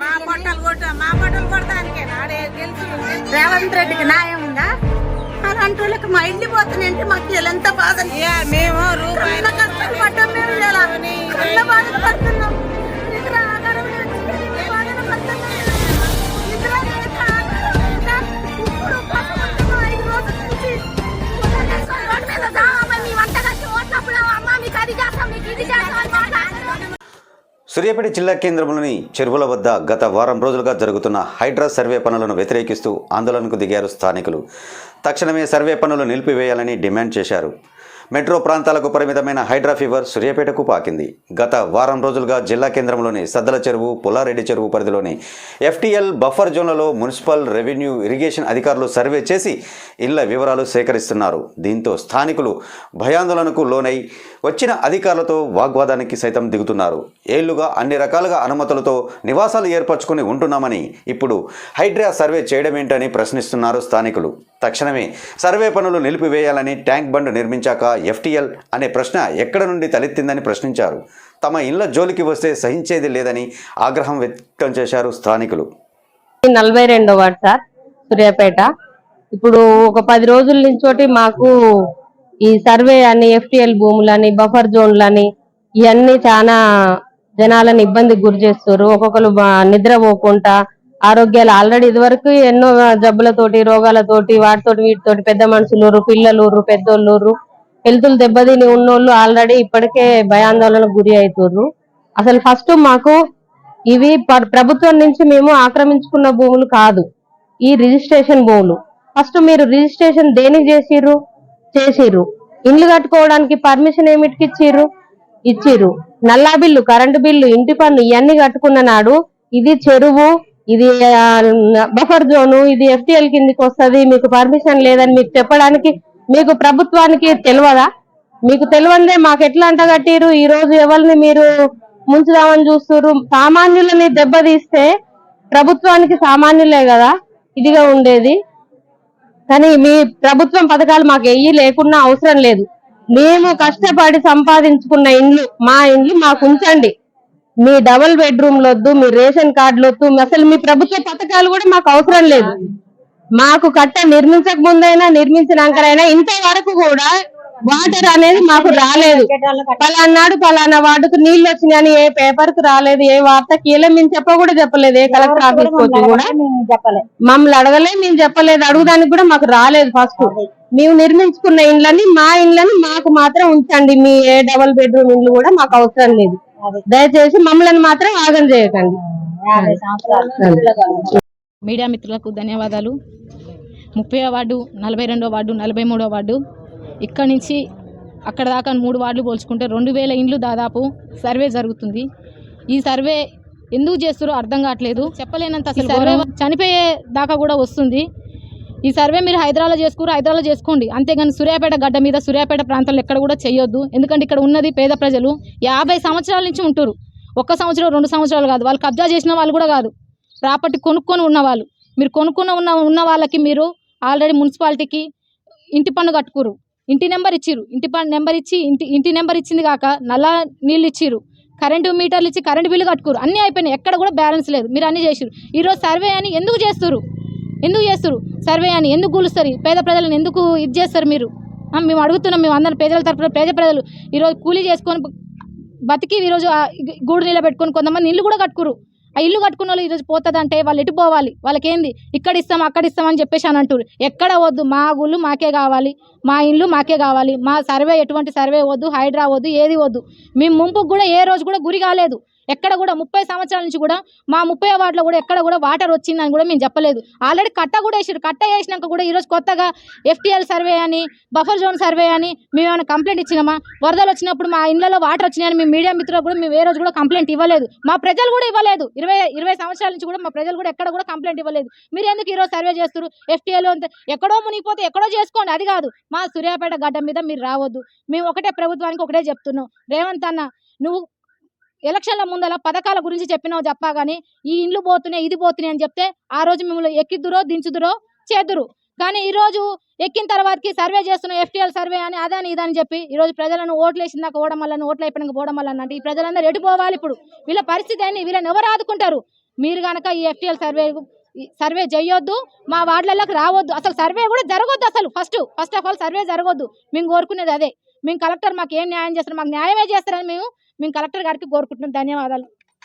మా పొట్టలు కొట్ట మా పొట్టలు గెలిచి రేవంత్ రెడ్డికి న్యాయం ఉందా? అలాంటి వాళ్ళకి మా ఇంటి పోతున్నాయంటే మాకు ఎంత బాధ. మేము రూపాయలు కష్టాలు పడ్డాం మేము ఇలా ఎంత బాధలు సూర్యాపేట జిల్లా కేంద్రంలోని చెరువుల వద్ద గత వారం రోజులుగా జరుగుతున్న హైడ్రా సర్వే పనులను వ్యతిరేకిస్తూ ఆందోళనకు దిగారు స్థానికులు. తక్షణమే సర్వే పనులు నిలిపివేయాలని డిమాండ్ చేశారు. మెట్రో ప్రాంతాలకు పరిమితమైన హైడ్రా ఫీవర్ సూర్యాపేటకు పాకింది. గత వారం రోజులుగా జిల్లా కేంద్రంలోని సద్దల చెరువు పుల్లారెడ్డి చెరువు పరిధిలోని ఎఫ్టీఎల్ బఫర్ జోన్లలో మున్సిపల్ రెవెన్యూ ఇరిగేషన్ అధికారులు సర్వే చేసి ఇళ్ళ వివరాలు సేకరిస్తున్నారు. దీంతో స్థానికులు భయాందోళనకు లోనై వచ్చిన అధికారులతో వాగ్వాదానికి సైతం దిగుతున్నారు. ఏళ్ళుగా అన్ని రకాలుగా అనుమతులతో నివాసాలు ఏర్పరచుకుని ఉంటున్నామని ఇప్పుడు హైడ్రా సర్వే చేయడమేంటని ప్రశ్నిస్తున్నారు స్థానికులు. తక్షణమే. సర్వే పనులు నిలిపివేయాలని ట్యాంక్ బండ్ నిర్మించాక ఎఫ్టీఎల్ అనే ప్రశ్న ఎక్కడ నుండి తలెత్తిందని ప్రశ్నించారు. తమ ఇళ్ళ జోలికి వస్తే సహించేది లేదని ఆగ్రహం వ్యక్తం చేశారు స్థానికులు. నలభై రెండో వార్డు సార్ సూర్యాపేట. ఇప్పుడు ఒక పది రోజుల నుంచోటి మాకు ఈ సర్వే అని ఎఫ్టిఎల్ భూములని బఫర్ జోన్లని ఇవన్నీ చాలా జనాలను ఇబ్బందికి గురి చేస్తారు ఒక్కొక్కరు నిద్ర నిద్రపోకుండా ఆరోగ్యాలు ఆల్రెడీ ఇదివరకు ఎన్నో జబ్బులతోటి రోగాలతోటి వాటితోటి వీటితోటి పెద్ద మనుషులు పిల్లలు పెద్దోళ్ళు హెల్తులు దెబ్బతిని ఉన్నోళ్ళు ఆల్రెడీ ఇప్పటికే భయాందోళనకు గురి అవుతుర్రు అసలు ఫస్ట్ మాకు ఇవి ప్రభుత్వం నుంచి మేము ఆక్రమించుకున్న భూములు కాదు. ఈ రిజిస్ట్రేషన్ భూములు. ఫస్ట్ మీరు రిజిస్ట్రేషన్ దేనికి చేసిర్రు? చేసిర్రు. ఇండ్లు కట్టుకోవడానికి పర్మిషన్ ఏమిటికి ఇచ్చిర్రు? ఇచ్చిర్రు. నల్లా బిల్లు కరెంటు బిల్లు ఇంటి పన్ను ఇవన్నీ కట్టుకున్న నాడు ఇది చెరువు ఇది బఫర్ జోను ఇది ఎఫ్టిఎల్ కిందికి వస్తుంది. మీకు పర్మిషన్ లేదని మీకు చెప్పడానికి మీకు ప్రభుత్వానికి తెలియదా మీకు తెలియందే మాకు ఎట్లా అంటగట్టిరు ఈ రోజు ఎవరిని మీరు ముంచుదామని చూస్తున్నారు సామాన్యులని దెబ్బతీస్తే ప్రభుత్వానికి సామాన్యులే కదా? ఇదిగా ఉండేది. కానీ మీ ప్రభుత్వం పథకాలు మాకు ఎయ్యి లేకున్నా అవసరం లేదు. మేము కష్టపడి సంపాదించుకున్న ఇండ్లు మా ఇండ్లు మాకు ఉంచండి. మీ డబుల్ బెడ్రూమ్ వద్దు మీ రేషన్ కార్డులు వద్దు అసలు మీ ప్రభుత్వ పథకాలు కూడా మాకు అవసరం లేదు. మాకు కట్ట నిర్మించక ముందైనా నిర్మించినాకరైనా ఇంతవరకు కూడా వాటర్ అనేది మాకు రాలేదు. పలానాడు పలానా వార్డుకు నీళ్ళు వచ్చినాయని ఏ పేపర్కు రాలేదు ఏ వార్తకి ఇలా మేము చెప్ప కూడా చెప్పలేదు ఏ కలెక్టర్ ఆఫీస్ వచ్చి కూడా. మమ్మల్ని అడగలే మేము చెప్పలేదు అడుగుదానికి కూడా మాకు రాలేదు ఫస్ట్. మేము నిర్మించుకున్న ఇండ్లని మా ఇండ్లని మాకు మాత్రం ఉంచండి మీ ఏ డబల్ బెడ్రూమ్ ఇండ్లు కూడా మాకు అవసరం లేదు. దయచేసి మమ్మల్ని మాత్రం ఆగం చేయకండి. మీడియా మిత్రులకు ధన్యవాదాలు. ముప్పై వార్డు నలభై రెండో వార్డు నలభై మూడో వార్డు ఇక్కడ నుంచి అక్కడ దాకా మూడు వార్డులు పోల్చుకుంటే రెండు వేల ఇండ్లు దాదాపు సర్వే జరుగుతుంది. ఈ సర్వే ఎందుకు చేస్తారో అర్థం కావట్లేదు. చెప్పలేనంత అసలు సర్వే చనిపోయే దాకా కూడా వస్తుంది. ఈ సర్వే మీరు హైదరాబాద్లో చేసుకోరు హైదరాబాద్లో చేసుకోండి. అంతేగాని సూర్యాపేట గడ్డ మీద సూర్యాపేట ప్రాంతాల్లో ఎక్కడ కూడా చేయొద్దు. ఎందుకంటే ఇక్కడ ఉన్నది పేద ప్రజలు. యాభై సంవత్సరాల నుంచి ఉంటారు ఒక్క సంవత్సరం రెండు సంవత్సరాలు కాదు. వాళ్ళు కబ్జా చేసిన వాళ్ళు కూడా కాదు. ప్రాపర్టీ కొనుక్కొని ఉన్నవాళ్ళు మీరు కొనుక్కున్న ఉన్న ఉన్న వాళ్ళకి మీరు ఆల్రెడీ మున్సిపాలిటీకి ఇంటి పన్ను కట్టుకురు ఇంటి నెంబర్ ఇచ్చిరు ఇంటి పన్ను నెంబర్ ఇచ్చి ఇంటి ఇంటి నెంబర్ ఇచ్చింది కాక నల్ల నీళ్ళు ఇచ్చిరు కరెంటు మీటర్లు ఇచ్చి కరెంటు బిల్లు కట్టుకురు అన్నీ అయిపోయినాయి. ఎక్కడ కూడా బ్యాలెన్స్ లేదు. మీరు అన్నీ చేసిరు ఈరోజు సర్వే అని ఎందుకు చేస్తారు ఎందుకు చేస్తారు? సర్వే అని ఎందుకు కూలుస్తారు? పేద ప్రజలను ఎందుకు ఇది చేస్తారు మీరు? మేము అడుగుతున్నాం మేము అందరం పేదల తరపున పేద ప్రజలు ఈరోజు కూలీ చేసుకొని బతికి ఈరోజు గూడు గూడు నిలబెట్టుకొని కొంతమంది ఇల్లు కూడా కట్టుకురు ఆ ఇల్లు కట్టుకున్న వాళ్ళు ఈరోజు పోతుందంటే వాళ్ళు ఎటు పోవాలి? వాళ్ళకేంది? ఇక్కడ ఇస్తాం అక్కడ ఇస్తాం అని చెప్పేసి అని అంటారు ఎక్కడ వద్దు మా గుళ్ళు మాకే కావాలి మా ఇల్లు మాకే కావాలి. మా సర్వే ఎటువంటి సర్వే వద్దు హైడ్రా వద్దు ఏది వద్దు. మేము ముంపుకు కూడా ఏ రోజు కూడా గురి కాలేదు. ఎక్కడ కూడా ముప్పై సంవత్సరాల నుంచి కూడా మా ముప్పై వార్డులో కూడా ఎక్కడ కూడా వాటర్ వచ్చిందని కూడా మేము చెప్పలేదు. ఆల్రెడీ కట్ట కూడా వేసారు కట్ట వేసినాక కూడా ఈరోజు కొత్తగా ఎఫ్టీఎల్ సర్వే అని బఫర్ జోన్ సర్వే అని మేము ఏమైనా కంప్లైంట్ ఇచ్చినామా? వరదలు వచ్చినప్పుడు మా ఇళ్ళలో వాటర్ వచ్చినాయని మేము మీడియా మిత్రులు కూడా మేము ఏ రోజు కూడా కంప్లైంట్ ఇవ్వలేదు. మా ప్రజలు కూడా ఇవ్వలేదు. ఇరవై ఇరవై సంవత్సరాల నుంచి కూడా మా ప్రజలు కూడా ఎక్కడ కూడా కంప్లైంట్ ఇవ్వలేదు. మీరు ఎందుకు ఈరోజు సర్వే చేస్తారు ఎఫ్టీఎల్ అంత ఎక్కడో మునిగిపోతే ఎక్కడో చేసుకోండి. అది కాదు. మా సూర్యాపేట గడ్డ మీద మీరు రావద్దు. మేము ఒకటే ప్రభుత్వానికి ఒకటే చెప్తున్నాం. రేవంత్ అన్న నువ్వు ఎలక్షన్ల ముందల పథకాల గురించి చెప్పినావు చెప్పా కానీ ఈ ఇండ్లు పోతున్నాయి ఇది పోతున్నాయి అని చెప్తే ఆ రోజు మిమ్మల్ని ఎక్కిద్దురో దించుదురో చేద్దురు కానీ ఈరోజు ఎక్కిన తర్వాతకి సర్వే చేస్తున్న ఎఫ్టీఎల్ సర్వే అని అదని ఇదని చెప్పి ఈ రోజు ప్రజలను ఓట్లు వేసిందాక ఓడం వల్ల ఓట్లు అయిపోయినాక పోవడం వల్ల అంటే ఈ ప్రజలందరూ ఎటుపోవాలి ఇప్పుడు? వీళ్ళ పరిస్థితి అని వీళ్ళని ఎవరు ఆదుకుంటారు? మీరు కనుక ఈ ఎఫ్టీఎల్ సర్వే సర్వే చేయొద్దు మా వార్డులలోకి రావద్దు. అసలు సర్వే కూడా జరగొద్దు అసలు. First first of all survey జరగొద్దు. మేము కోరుకునేది అదే. మేము కలెక్టర్ మాకు ఏం న్యాయం చేస్తారు? మాకు న్యాయమే చేస్తారని మేము మేము కలెక్టర్ గారికి కోరుకుంటున్నాం. ధన్యవాదాలు.